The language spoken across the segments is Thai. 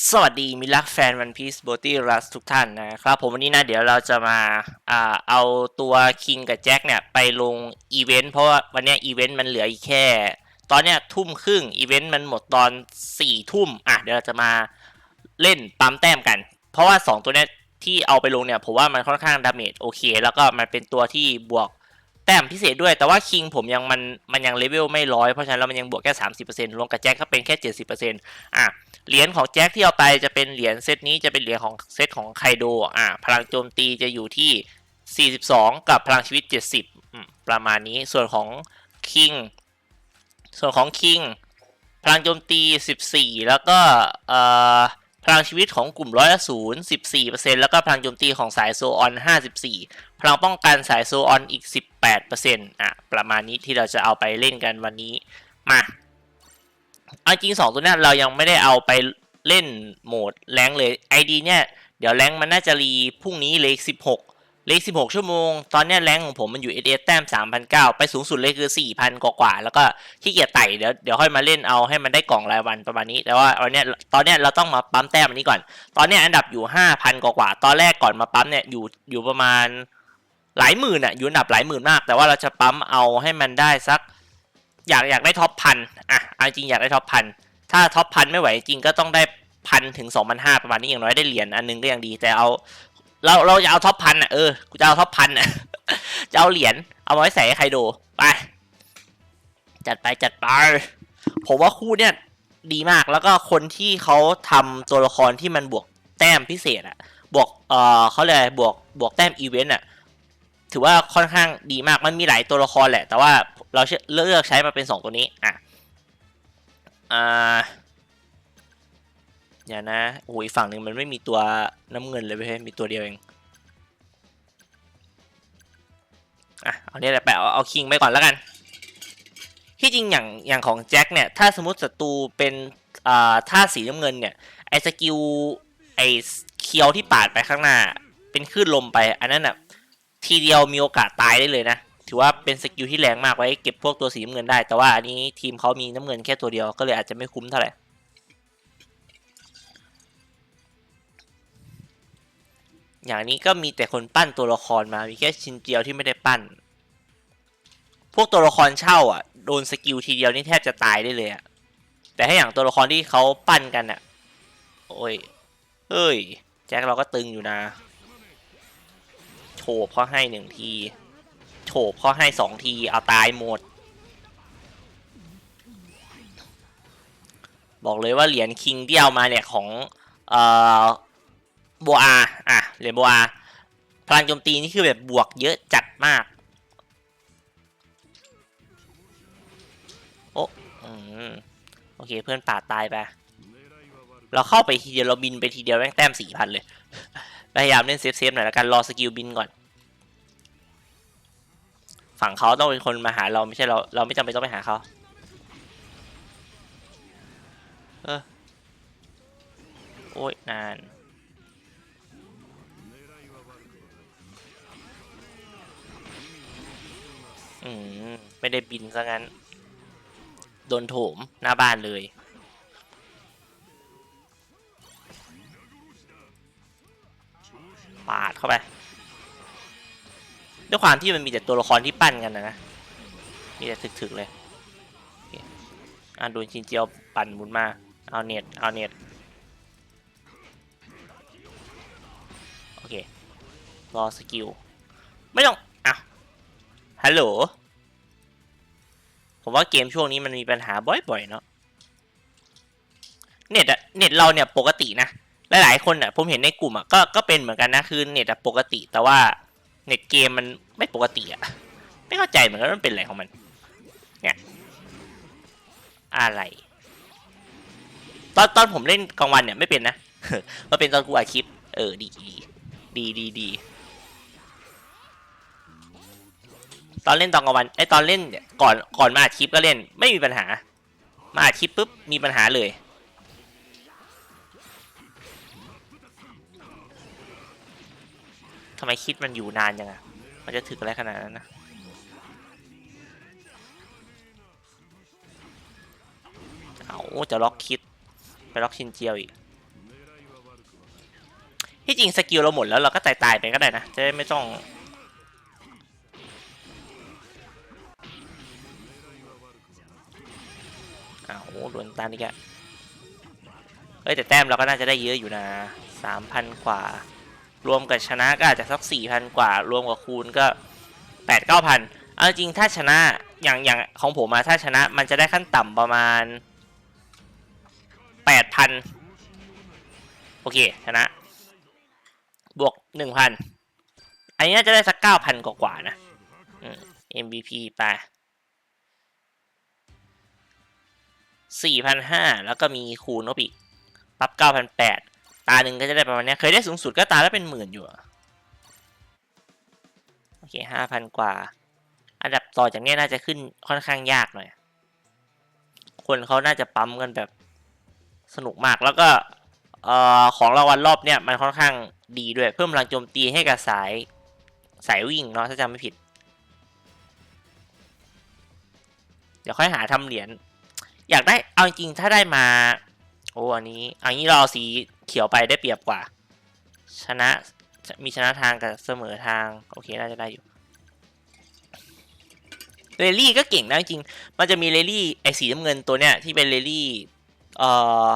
สวัสดีมิตรรักแฟนวันพีซโบตี้รัสทุกท่านนะครับ ผมวันนี้นะเดี๋ยวเราจะมาอ่าเอาตัวคิงกับแจ็คเนี่ยไปลงอีเวนต์เพราะว่าวันนี้อีเวนต์มันเหลืออีกแค่ ตอนเนี้ยทุ่มครึ่งอีเวนต์มันหมดตอนสี่ทุ่มอะเดี๋ยวเราจะมาเล่นปั๊มแต้มกัน เพราะว่า 2 ตัวเนี้ยที่เอาไปลงเนี่ยผมว่ามันค่อนข้างดาเมจโอเค แล้วก็มันเป็นตัวที่บวก แต้มพิเศษด้วยแต่ว่าคิงผมยังมันมันยังเลเวลไม่ร้อยเพราะฉะนั้นแล้วมันยังบวกแค่สามสิบเปอร์เซ็นต์รวมกับแจ็คก็เป็นแค่เจ็ดสิบเปอร์เซ็นต์อะเหรียญของแจ็คที่เอาไปจะเป็นเหรียญเซตนี้จะเป็นเหรียญของเซตของไคโดอ่าพลังโจมตีจะอยู่ที่ 42 กับพลังชีวิต 70อืมประมาณนี้ส่วนของคิงส่วนของคิงพลังโจมตี 14 แล้วก็เอ่อ พลังชีวิตของกลุ่มร้อยละศูนย์สิบสี่เปอร์เซ็นต์แล้วก็พลังโจมตีของสายโซออนห้าสิบสี่พลังป้องกันสายโซออนอีกสิบแปดเปอร์เซ็นต์อะประมาณนี้ที่เราจะเอาไปเล่นกันวันนี้มาเอาจริงสองตัวนี้เรายังไม่ได้เอาไปเล่นโหมดแรงเลยไอดีเนี่ย เดี๋ยวแรงมันน่าจะรีพรุ่งนี้เลยสิบหก เลขสิบหกชั่วโมง ตอนนี้แรงของผมมันอยู่เอเแต้มสามพันเก้าไปสูงสุดเลยคือสี่พันกว่าๆแล้วก็ขี้เกียจไต่เดี๋ยวเดี๋ยวค่อยมาเล่นเอาให้มันได้กล่องรายวันประมาณนี้ แต่ว่าวันนี้ตอนนี้เราต้องมาปั๊มแต้มอันนี้ก่อน ตอนนี้อันดับอยู่ห้าพันกว่าๆตอนแรกก่อนมาปั๊มเนี่ยอยู่อยู่ประมาณหลายหมื่นอะอยู่อันดับหลายหมื่นมาก แต่ว่าเราจะปั๊มเอาให้มันได้สัก อยากอยากได้ท็อปพันอะเอาจริงอยากได้ท็อปพันถ้าท็อปพันไม่ไหวจริงก็ต้องได้พันถึงสองพันห้าประมาณนี้อย่างน้อยได้เหรียญอันนึงก็ยังดีแต่เอา เราเราจะเอาท็อปพันอะเออกูจะเอาท็อปพันอะจะเอาเหรียญเอาไว้ใส่ให้ใครดูไปจัดไปจัดไปผมว่าคู่เนี่ยดีมากแล้วก็คนที่เขาทำตัวละครที่มันบวกแต้มพิเศษอะบวกเออเขาเรียบวกบวกแต้มอีเวนต์อะถือว่าค่อนข้างดีมากมันมีหลายตัวละครแหละ แต่ว่าเราเลือกใช้มาเป็นสองตัวนี้อะอ่า เดี๋ยวนะโอ้ยฝั่งหนึ่งมันไม่มีตัวน้ำเงินเลยเว้ยมีตัวเดียวเองอะเอาเนี่ยแหละไปเอาเอาคิงไปก่อนแล้วกันที่จริงอย่างอย่างของแจ็คเนี่ยถ้าสมมติศัตรูเป็นอ่าท่าสีน้ำเงินเนี่ยไอสกิลไอเคียวที่ปาดไปข้างหน้า เป็นคลื่นลมไป อันนั้นอะทีเดียวมีโอกาสตายได้เลยนะถือว่าเป็นสกิลที่แรงมากไว้เก็บพวกตัวสีน้ำเงินได้ แต่ว่าอันนี้ทีมเขามีน้ำเงินแค่ตัวเดียวก็เลยอาจจะไม่คุ้มเท่าไหร่ อย่างนี้ก็มีแต่คนปั้นตัวละครมา มีแค่ชินเจียวที่ไม่ได้ปั้น พวกตัวละครเช่าอะ โดนสกิลทีเดียวนี่แทบจะตายได้เลยอะ แต่ถ้อย่างตัวละครที่เขาปั้นกันอะ โอ้ยเฮ้ย แจ็คเราก็ตึงอยู่นะ โฉบเขาให้หนึ่งที โฉบเขาให้สองที เอาตายหมด บอกเลยว่าเหรียญคิงที่เอามาเนี่ยของ เอ่อบอาอะ เรียญโบอาพลังโจมตีนี่คือแบบบวกเยอะจัดมาก โอ้อโอเคเพื่อนป่าตายไป เราเข้าไปทีเดียวเราบินไปทีเดียวแม่งแต้มสี่พันเลย พยายามเล่นเซฟเซฟหน่อยแล้วกันรอสกิลบินก่อน ฝั่งเขาต้องเป็นคนมาหาเราไม่ใช่เราเราไม่จำเป็นต้องไปหาเขาเออโอ้ยนาน อืมไม่ได้บินซะงั้น โดนโถมหน้าบ้านเลยปาดเข้าไป ด้วยความที่มันมีแต่ตัวละครที่ปั้นกันนะนะมีแต่ถึกๆเลยอะโดนชินเจียวปั่นหมุนมา เอาเน็ตเอาเน็ตโอเค รอสกิล ไม่ต้อง ฮัลโหล ผมว่าเกมช่วงนี้มันมีปัญหาบ่อยๆเนาะ เน็ตอะเน็ตเราเนี่ยปกตินะ หลายๆคนอะผมเห็นในกลุ่มอะก็ ก็เป็นเหมือนกันนะ คือเน็ตอะปกติ แต่ว่าเน็ตเกมมันไม่ปกติอะไม่เข้าใจเหมือนกันว่ามันเป็นอะไรของมัน เนี่ย อะไร ตอนตอนผมเล่นกลางวันเนี่ยไม่เป็นนะมาเป็นตอนกูอัดคลิป เออดีดีดีดีดี ตอนเล่นตอนกลางวันไอตอนเล่นก่อนก่อนมาอัดคลิปก็เล่นไม่มีปัญหา มาอัดคลิปปุ๊บมีปัญหาเลยทำไมคิดมันอยู่นานยังอะมันจะถึกอะไรขนาดนั้นนะเอาจะล็อกคิดไปล็อกชินเจียวอีกที่จริงสกิลเราหมดแล้วเราก็ตายตายไปก็ได้นะ จะได้ไม่ต้อง อ้าวโอ้โหโดนตันอีกอะเอ้ยแต่แต้มเราก็น่าจะได้เยอะอยู่นะสามพันกว่า รวมกับชนะก็อาจจะสักสี่พันกว่า รวมกับคูณก็แปดเก้าพันเอาจริงถ้าชนะอย่างอย่างของผมมาถ้าชนะมันจะได้ขั้นต่ำประมาณแปดพันโอเคชนะ บวกหนึ่งพันอันนี้น่าจะได้สักเก้าพันกว่าๆนะ MVP ไป สี่พันห้าแล้วก็มีคูณเข้าไปอีกปั๊บเก้าพันแปดตาหนึ่งก็จะได้ประมาณนี้เคยได้สูงสุดก็ตาแล้วเป็นหมื่นอยู่ โอเคห้าพันกว่า อันดับต่อจากนี้น่าจะขึ้นค่อนข้างยากหน่อย คนเขาน่าจะปั๊มกันแบบสนุกมากแล้วก็เอ่อของรางวัลรอบเนี้ยมันค่อนข้างดีด้วย เพิ่มพลังโจมตีให้กับสายสายวิ่งเนาะถ้าจำไม่ผิด เดี๋ยวค่อยหาทำเหรียญ อยากได้เอาจริงถ้าได้มา โอ้อันนี้อันนี้เราเอาสีเขียวไปได้เปรียบกว่า ชนะมีชนะทางกับเสมอทาง โอเคน่าจะได้อยู่เรลลี่ก็เก่งนะจริง มันจะมีเรลลี่ไอสีน้ำเงินตัวเนี้ยที่เป็นเรลลี่เอ่อ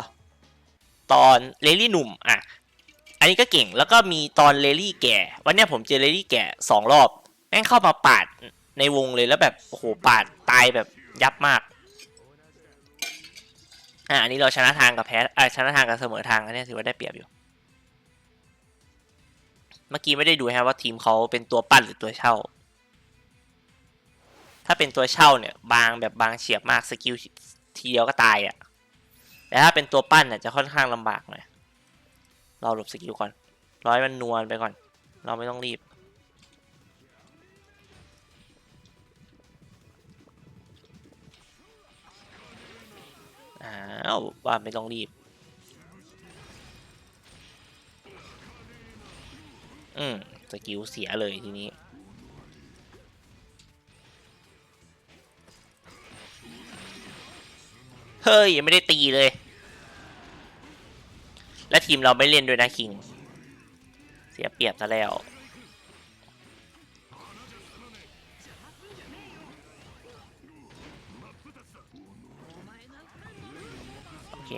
ตอนเรลลี่หนุ่มอะ อันนี้ก็เก่งแล้วก็มีตอนเรลลี่แก่ วันเนี้ยผมเจอเรลลี่แก่สองรอบ แม่งเข้ามาปาดในวงเลยแล้วแบบโอ้โหปาดตายแบบยับมาก อะอันนี้เราชนะทางกับแพ้อะชนะทางกับเสมอทางอันนี้ถือว่าได้เปรียบอยู่ เมื่อกี้ไม่ได้ดูฮะว่าทีมเขาเป็นตัวปั้นหรือตัวเช่า ถ้าเป็นตัวเช่าเนี่ย บางแบบบางเฉียบมากสกิลทีเดียวก็ตายอะ่ะ แต่ถ้าเป็นตัวปั้นเนี่ยจะค่อนข้างลำบากหน่อยเราหลบสกิลก่อน ร้อยมันนวลไปก่อน เราไม่ต้องรีบ อ้าวว่าไม่ต้องรีบ อืมสกิลเสียเลยทีนี้ เฮ้ย ยังไม่ได้ตีเลย และทีมเราไม่เล่นด้วยนะคิง เสียเปรียบซะแล้ว เค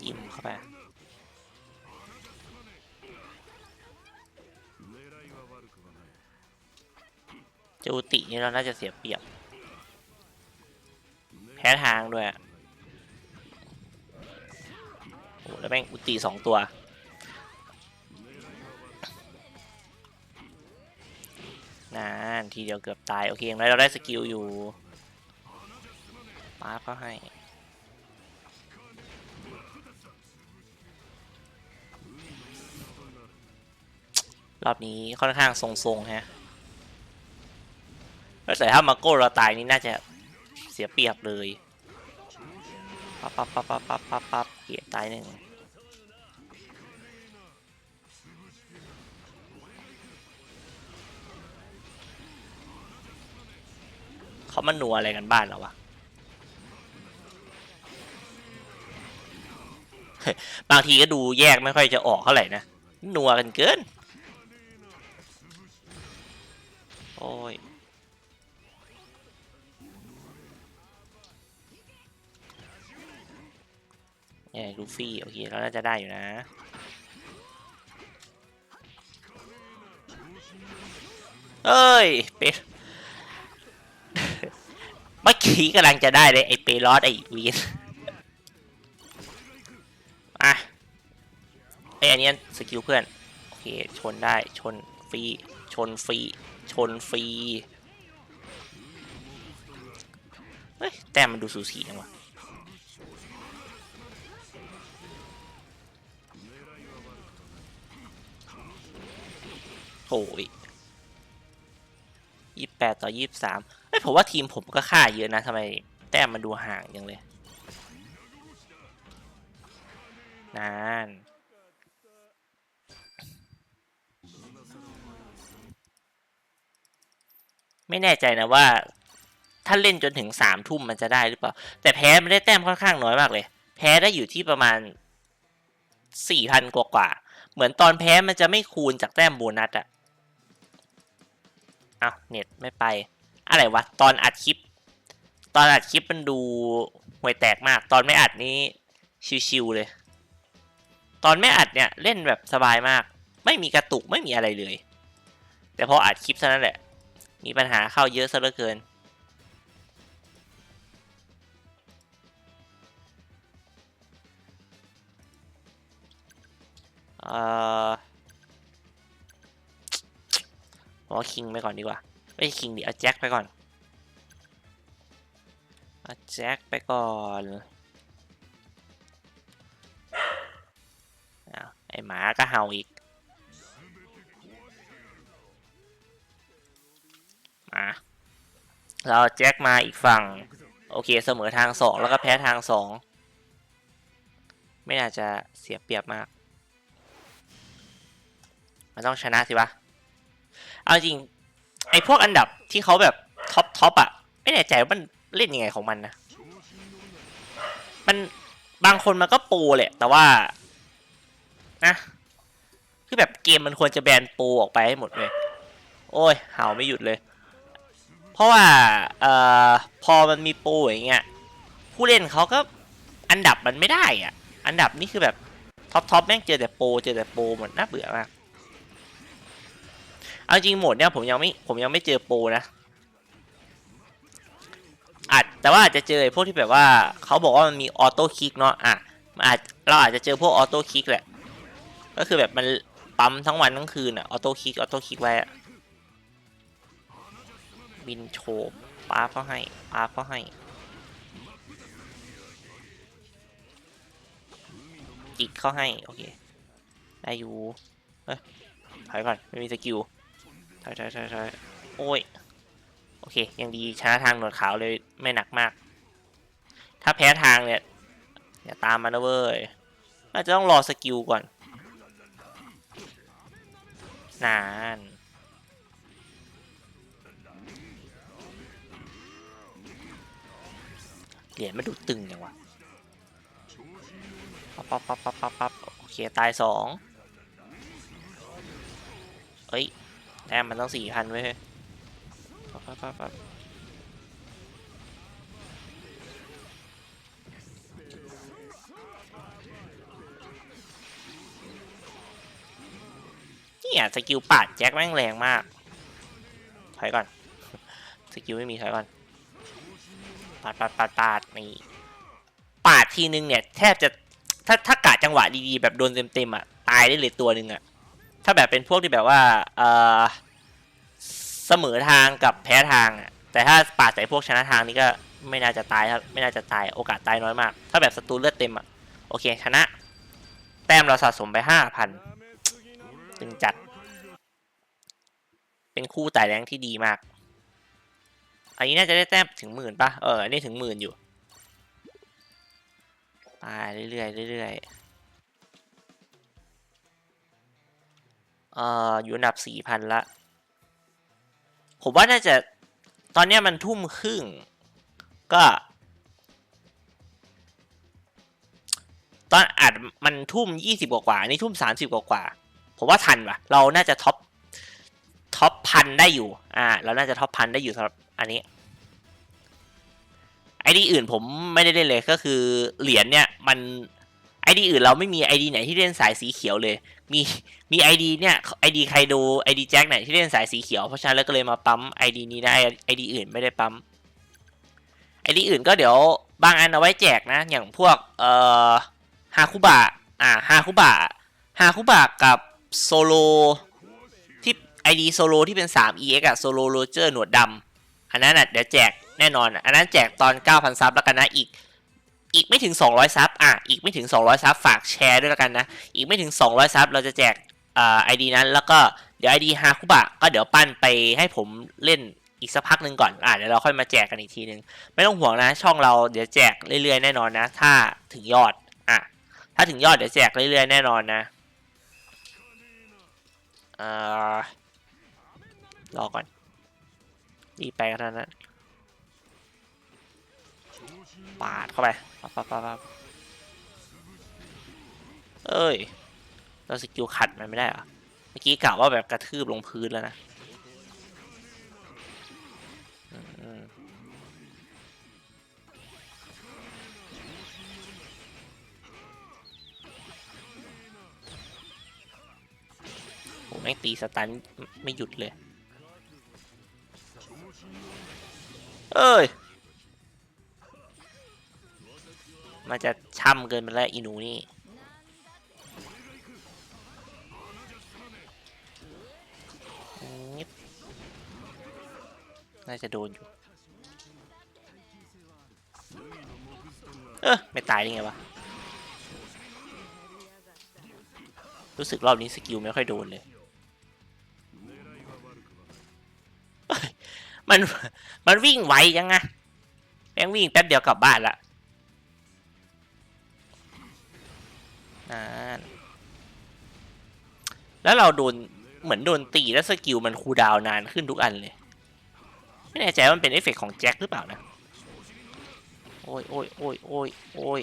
จิ้มเข้าไปจูตินี่เราน่าจะเสียเปรียบ แพ้ทางด้วย โอ้แล้วแม่งอุติสองตัว ทีเดียวเกือบตาย โอเคอย่างไรเราได้สกิลอยู่ป้าบก็ให้รอบนี้ค่อนข้างทรงๆฮะแต่ถ้ามาโก้เราตายนี่น่าจะเสียเปรียบเลย ปั๊บปั๊บปั๊บปั๊บปั๊บปั๊บปั๊บเกียตายหนึ่ง มาหนัวอะไรกันบ้านเราวะบางทีก็ดูแยกไม่ค่อยจะออกเท่าไหร่นะนัวกันเกิน โอ้ยเนี่ยลูฟี่ โอเคเราน่าจะได้อยู่นะ เอ้ย เป็ด เมื่อกี้กำลังจะได้เลยไอ้เปรอสไอ้วีนอะไอ้อันเนี้ยสกิลเพื่อน โอเค ชนได้ชนฟรี ชนฟรี ชนฟรี เฮ้ย แต้มมันดูสูสีจังวะโอ้ย ยี่แปดต่อยี่สามเอ้ยผมว่าทีมผมก็ค่าเยอะนะทำไมแต้มมันดูห่างยังเลยนานไม่แน่ใจนะว่า ถ้าเล่นจนถึงสามทุ่มมันจะได้หรือเปล่า แต่แพ้ไม่ได้แต้มค่อนข้างน้อยมากเลย แพ้ได้อยู่ที่ประมาณสี่พันกว่ากว่า เหมือนตอนแพ้มันจะไม่คูณจากแต้มโบนัสอะ อ้าวเน็ตไม่ไป อะไรวะ ตอนอัดคลิป ตอนอัดคลิปมันดูห่วยแตกมาก ตอนไม่อัดนี้ชิวๆเลย ตอนไม่อัดเนี่ยเล่นแบบสบายมาก ไม่มีกระตุกไม่มีอะไรเลย แต่พออัดคลิปเท่านั้นแหละ มีปัญหาเข้าเยอะซะเหลือเกินเอ่อ ผมเอาคิงไปก่อนดีกว่า ไม่คิงดิเอาแจ็คไปก่อนเอาแจ็คไปก่อนอ้าไอหมาก็เห่าอีก มา เราเอาแจ็คมาอีกฝั่ง โอเคเสมอทางสองแล้วก็แพ้ทางสองไม่น่าจะเสียเปรียบมาก มันต้องชนะสิวะ เอาจริง ไอ้พวกอันดับที่เขาแบบท็อปท็อปอะไม่แน่ใจว่ามันเล่นยังไงของมันนะ มันบางคนมันก็ปรแหละ แต่ว่า นะ คือแบบเกมมันควรจะแบนปรออกไปให้หมดเลย โอ้ยเห่าไม่หยุดเลย เพราะว่า เอ่อ พอมันมีปรอย่างเงี้ย ผู้เล่นเขาก็อันดับมันไม่ได้อะ อันดับนี่คือแบบท็อปท็อปแม่งเจอแต่โปเจอแต่โปหมดน่าเบื่อมาก เอาจริงโหมดเนี่ยผมยังไม่ผมยังไม่เจอโปรนะอาจแต่ว่าอาจจะเจอไอ้พวกที่แบบว่าเขาบอกว่ามันมีออโต้คลิกเนาะอะมันอาจเราอาจจะเจอพวกออโต้คลิกแหละ ก็คือแบบมันปั๊มทั้งวันทั้งคืนอะออโต้คลิกออโต้คลิกไว้อะบินโฉบป้าเขาให้ป้าเขาให้ จิกเขาให้ โอเค ได้อยู่เอ้ยถอยก่อน ไม่มีสกิล ถอยถอยถอยถอยโอ้ย โอเค ยังดีชนะทางหนวดขาวเลยไม่หนักมาก ถ้าแพ้ทางเนี่ยอย่าตามมานะเว้ยน่าจะต้องรอสกิลก่อน นานเหรียญมันดูตึงอย่างวะปั๊บปั๊บปั๊บปั๊บปั๊บปั๊บโอเค ตายสองเฮ้ย แต้มมันต้องสี่พันไว้ยเฮ้ยปั๊บปั๊บปั๊บปั๊บเนี่ยสกิลปาดแจ็คแม่งแรงมากถอยก่อนสกิลไม่มีถอยก่อนปาดปาดปาดปาดนี่ปาดทีนึงเนี่ยแทบจะถ้าถ้ากะจังหวะดีๆแบบโดนเต็มๆอะตายได้เลยตัวหนึ่งอะ ถ้าแบบเป็นพวกที่แบบว่าเออเสมอทางกับแพ้ทางอะแต่ถ้าปาดใส่พวกชนะทางนี่ก็ไม่น่าจะตายครับไม่น่าจะตายโอกาสตายน้อยมาก ถ้าแบบศัตรูเลือดเต็มอะโอเคชนะ แต้มเราสะสมไปห้าพันตึงจัด เป็นคู่ไต่แรงที่ดีมาก อันนี้น่าจะได้แต้มถึงหมื่นปะเอออันนี้ถึงหมื่นอยู่ไปเรื่อยๆเรื่อยๆ เอ่ออยู่อันดับสี่พันละ ผมว่าน่าจะตอนนี้มันทุ่มครึ่ง ก็ ตอนอัดมันทุ่มยี่สิบกว่าๆนี่ทุ่มสามสิบกว่าๆผมว่าทันวะเราน่าจะท็อปท็อปพันได้อยู่ อ่า เราน่าจะท็อปพันได้อยู่สำหรับอันนี้ ไอดีอื่นผมไม่ได้เล่นเลยก็คือเหรียญเนี่ยมัน ไอดีอื่นเราไม่มีไอดีไหนที่เล่นสายสีเขียวเลย มีมีไอดีเนี่ยไอดีใครดูไอดีแจ็คเนี่ยที่เล่นสายสีเขียวเพราะฉะนั้นแล้วก็เลยมาปั๊มไอดีนี้ได้ไอดีอื่นไม่ได้ปั๊มไอดีอื่นก็เดี๋ยวบางอันเอาไว้แจกนะ อย่างพวกเอ่อฮาคุบะอ่าฮาคุบะฮาคุบะกับโซโลที่ไอดีโซโลที่เป็น 3 ex อะโซโลโรเจอร์หนวดดำอันนั้นอะเดี๋ยวแจกแน่นอน อันนั้นแจกตอน 9,000 ซับแล้วกันนะอีก อีกไม่ถึง 200 ซับ อะ อีกไม่ถึง 200 ซับ ฝากแชร์ด้วยแล้วกันนะ อีกไม่ถึง 200 ซับ เราจะแจกอ่าไอดีนั้น แล้วก็เดี๋ยวไอดีฮาคุบะ ก็เดี๋ยวปั้นไปให้ผมเล่นอีกสักพักหนึ่งก่อน อะ เดี๋ยวเราค่อยมาแจกกันอีกทีนึง ไม่ต้องห่วงนะ ช่องเราเดี๋ยวแจกเรื่อยๆ แน่นอนนะ ถ้าถึงยอด อะ ถ้าถึงยอดเดี๋ยวแจกเรื่อยๆ แน่นอนนะอ่ารอก่อนรีบไปกันเท่านั้นปาดเข้าไป ปั๊บปั๊บปั๊บเอ้ย เราสกิลขัดมันไม่ได้เหรอ เมื่อกี้กะว่าแบบกระทืบลงพื้นแล้วนะอืมโหแม่งตีสตันไม่หยุดเลย เอ้ย ช่ำเกินไปแล้วอีหนูนี่น่าจะโดนอยู่ เออไม่ตายได้ไงวะ รู้สึกรอบนี้สกิลไม่ค่อยโดนเลยเอ้ยมัน มันวิ่งไวยังไงแม่งวิ่งแป๊บเดียวกลับบ้านละ แล้วเราโดนเหมือนโดนตีแล้วสกิลมันคูดาวนานขึ้นทุกอันเลย ไม่แน่ใจว่ามันเป็นเอฟเฟกต์ของแจ็คหรือเปล่านะ โอ้ยโอ้ยโอ้ยโอ้ยโอ้ย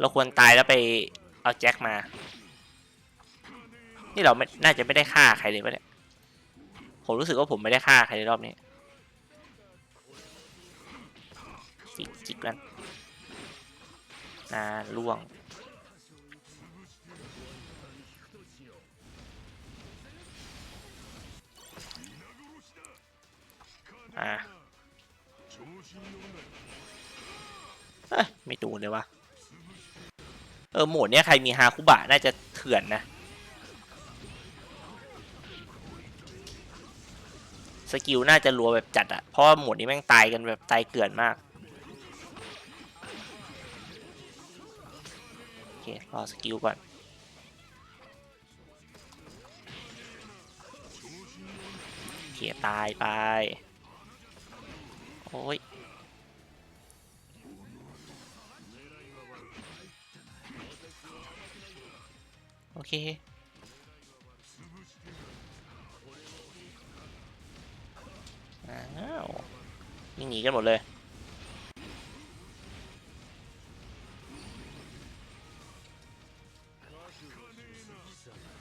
เราควรตายแล้วไปเอาแจ็คมา นี่เราไม่น่าจะไม่ได้ฆ่าใครเลยปะเนี่ย ผมรู้สึกว่าผมไม่ได้ฆ่าใครในรอบนี้จิกจิกกันนาล่วง อะไม่ดูเลยวะเออโหมดเนี้ยใครมีฮาคุบะน่าจะเถื่อนนะ สกิลน่าจะรัวแบบจัดอะเพราะโหมดนี้แม่งตายกันแบบตายเกื่อนมากโอเครอสกิลก่อนโอเคตายไป เค อ้าวนี่หนีกันหมดเลย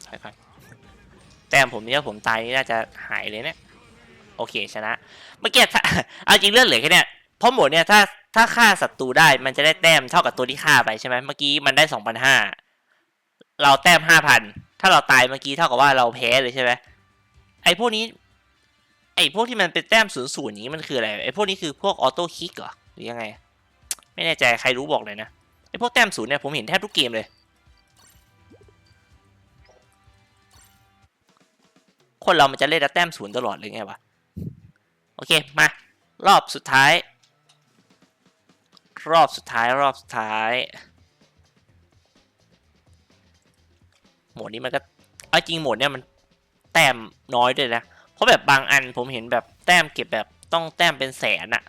ใช่ครับแต้มผมนี่ถ้าผมตายนี่น่าจะหายเลยเนี่ย โอเคชนะ เมื่อกี้ถ้าเอาจริงเลือดเหลือแค่เนี้ยเพราะหมดเนี่ยถ้าถ้าฆ่าศัตรูได้มันจะได้แต้มเท่ากับตัวที่ฆ่าไปใช่ไหมเมื่อกี้มันได้สองพันห้า เราแต้มห้าพันถ้าเราตายเมื่อกี้เท่ากับว่าเราแพ้เลยใช่ไหมไอ้พวกนี้ ไอ้พวกที่มันเป็นแต้มศูนย์ศูนย์นี้มันคืออะไรไอ้พวกนี้คือพวกออโต้คิกเหรอหรือยังไง ไม่แน่ใจใครรู้บอกเลยนะไอ้พวกแต้มศูนย์เนี่ยผมเห็นแทบทุกเกมเลย คนเรามันจะเล่นแล้วแต้มศูนย์ตลอดเลยไงวะโอเคมารอบสุดท้าย รอบสุดท้ายรอบสุดท้าย หมดนี้มันก็เอาจริงโหมดเนี่ยมันแต้มน้อยด้วยนะ เพราะแบบบางอันผมเห็นแบบแต้มเก็บแบบต้องแต้มเป็นแสนอะ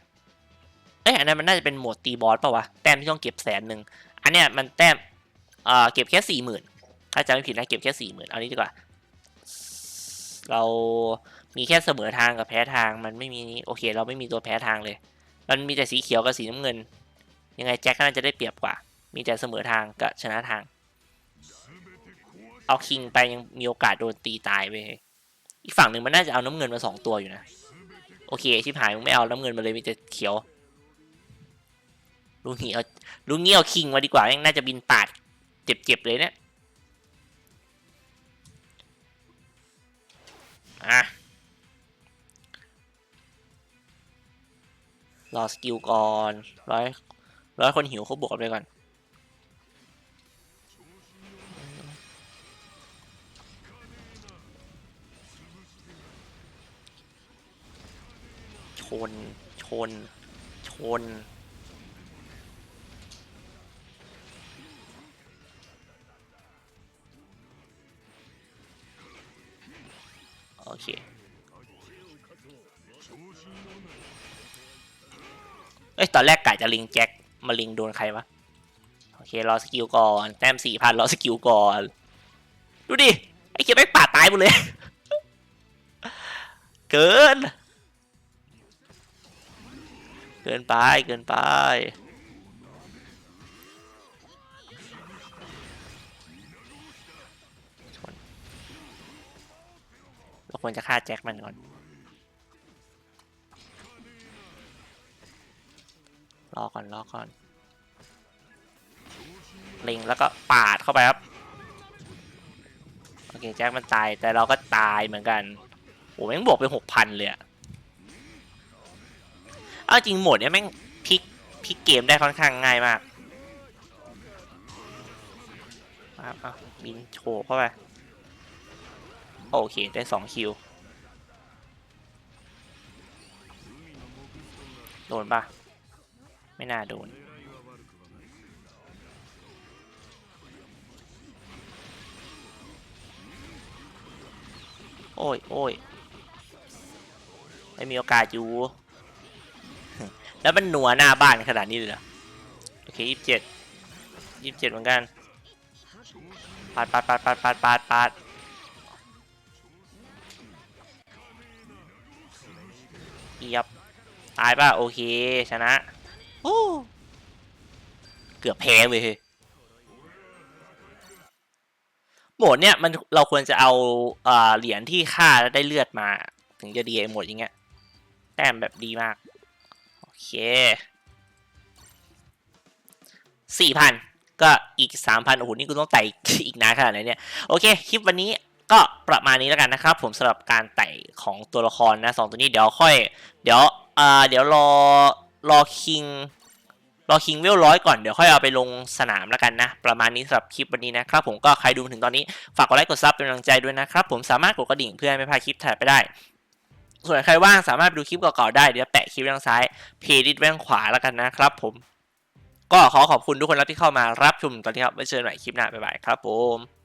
เอ้ยอันนั้นมันน่าจะเป็นโหมดตีบอสป่าวะ แต้มที่ต้องเก็บแสนหนึ่ง อันเนี้ยมันแต้มเอ่อเก็บแค่สี่หมื่นถ้าจำไม่ผิดนะเก็บแค่สี่หมื่นเอานี้ดีกว่า เรามีแค่เสมอทางกับแพ้ทางมันไม่มีนี้โอเค เราไม่มีตัวแพ้ทางเลย มันมีแต่สีเขียวกับสีน้ำเงิน ยังไงแจ็คก็น่าจะได้เปรียบกว่า มีแต่เสมอทางกับชนะทาง เอาคิงไปยังมีโอกาสโดนตีตายไปอีกฝั่งหนึ่งมันน่าจะเอาน้ำเงินมาสองตัวอยู่นะ โอเคชิบหายมึงไม่เอาน้ำเงินมาเลยมีแต่เขียวลุงนี้เอาลุงนี้เอาคิงมาดีกว่ายังน่าจะบินปาดเจ็บๆเลยเนี่ยอะรอสกิลก่อนร้อยร้อยคนหิวเขาบวกกันไปก่อน น ชน ชน โอเค เอ้ย ตอนแรกกะจะลิงแจ็ค มาลิงโดนใครวะ โอเค รอสกิลก่อน แต้มสี่พันรอสกิลก่อน ดูดิ ไอ้เกียร์แม่งป่าตายหมดเลย เกิน กินไปเกินไปเราควรจะฆ่าแจ็คมันก่อนรอก่อนรอก่อนเล็งแล้วก็ปาดเข้าไปครับโอเคแจ็คมันตายแต่เราก็ตายเหมือนกันโอ้แม่งบวกไปหกพันเลยอะ เอาจริงโหมดเนี้ยแม่งพลิกพลิกเกมได้ค่อนข้างง่ายมากครับเอาบินโฉบเข้าไป โอเค ได้สองคิว โดนปะไม่น่าโดน โอ้ย โอ้ย ไม่มีโอกาสอยู่ แล้วมันหนัวหน้าบ้านขนาดนี้เลยเหรอโอเคยี่สิบเจ็ดยี่สิบเจ็ดเหมือนกันปาดปาดปาดปาดปาดปาดปาดเอียบตายป่ะโอเคชนะโอ้เกือบแพ้เว้ยโหมดเนี่ยมันเราควรจะเอาเหรียญที่ฆ่าแล้วได้เลือดมา ถึงจะดีไอ้โหมดอย่างเงี้ยแต้มแบบดีมาก เคสี่พันก็อีกสามพันโอ้โห นี่กูต้องไต่อีกนานขนาดไหนเนี่ย โอเค คลิปวันนี้ก็ประมาณนี้แล้วกันนะครับ ผมสำหรับการไต่ของตัวละครนะสองตัวนี้เดี๋ยวค่อย เดี๋ยวเอ่อเดี๋ยวรอรอคิงรอคิงเวลร้อยก่อนเดี๋ยวค่อยเอาไปลงสนามแล้วกันนะ ประมาณนี้สำหรับคลิปวันนี้นะครับ ผมก็ใครดูถึงตอนนี้ฝากกดไลค์กดซับเป็นกำลังใจด้วยนะครับ ผมสามารถกดกระดิ่งเพื่อไม่พลาดคลิปถัดไปได้ ส่วนใครว่างสามารถไปดูคลิปเก่าๆได้ เดี๋ยวแปะคลิปด้านซ้ายเพจดิสแว่งขวาแล้วกันนะครับผม ก็ขอขอบคุณทุกคนรับที่เข้ามารับชมตอนนี้ครับไว้เจอกันใหม่คลิปหน้าบ๊ายบายครับผม